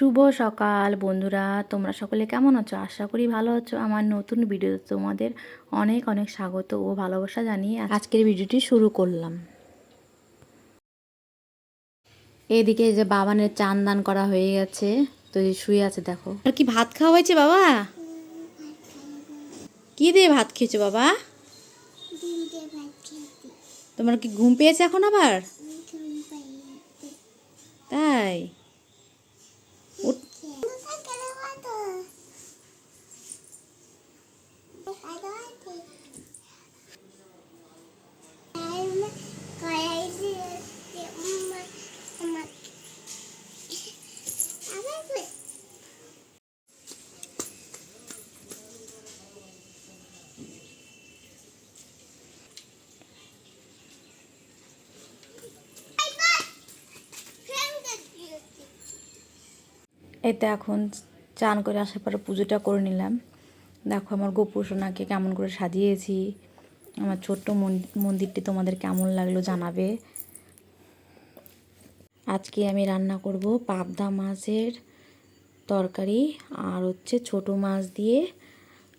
শুভ সকাল বন্ধুরা তোমরা সকলে কেমন আছো? আশা করি ভালো আছো। আমার নতুন ভিডিও তোমাদের অনেক অনেক স্বাগত ও ভালোবাসা জানিয়ে আজকের ভিডিওটি শুরু করলাম। এদিকে যে বাবানের চান দান করা হয়ে গেছে তো শুয়ে আছে দেখো। আর কি ভাত খাওয়া হয়েছে বাবা? কি দিয়ে ভাত খেয়েছো বাবা? তোমার কি ঘুম পেয়েছে এখন আবার? এই তো এখন চান করে আসার পরে পুজোটা করে নিলাম। দেখো আমার গোপুর সোনাকে কেমন করে সাজিয়েছি। আমার ছোট্ট মন- মন্দিরটি তোমাদের কেমন লাগল জানাবে। আজকে আমি রান্না করব পাবদা মাছের তরকারি আর হচ্ছে ছোট মাছ দিয়ে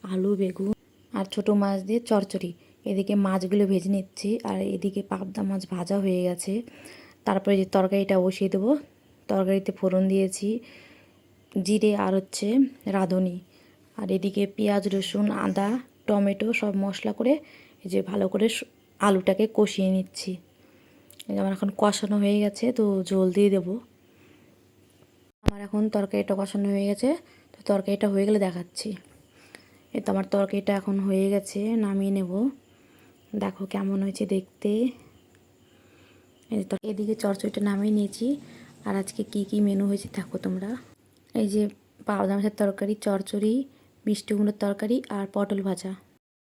আলু, বেগুন আর ছোট মাছ দিয়ে চচ্চড়ি এদিকে মাছগুলো ভেজে নিচ্ছি আর এদিকে পাবদা মাছ ভাজা হয়ে গেছে। তারপরে যে তরকারিটা বসিয়ে দেবো, তরকারিতে ফোড়ন দিয়েছি। জিরে আর হচ্ছে রাঁধুনি। আর এদিকে পেঁয়াজ, রসুন, আদা, টমেটো সব মশলা করে এই যে ভালো করে আলুটাকে কষিয়ে নিচ্ছি। আমার এখন কষানো হয়ে গেছে, তো জল দিয়ে দেবো। আমার এখন তরকারিটা কষানো হয়ে গেছে, তো তরকারিটা হয়ে গেলে দেখাচ্ছি। এই তো আমার তরকারিটা এখন হয়ে গেছে, নামিয়ে নেব। দেখো কেমন হয়েছে দেখতে। এদিকে চরচড়িটা নামিয়ে নিয়েছি। আর আজকে কি কি মেনু হয়েছে দেখো তোমরা। এই যে পাবদা মাছের তরকারি চরচড়ি মিষ্টি কুমড়োর তরকারি আর পটল ভাজা।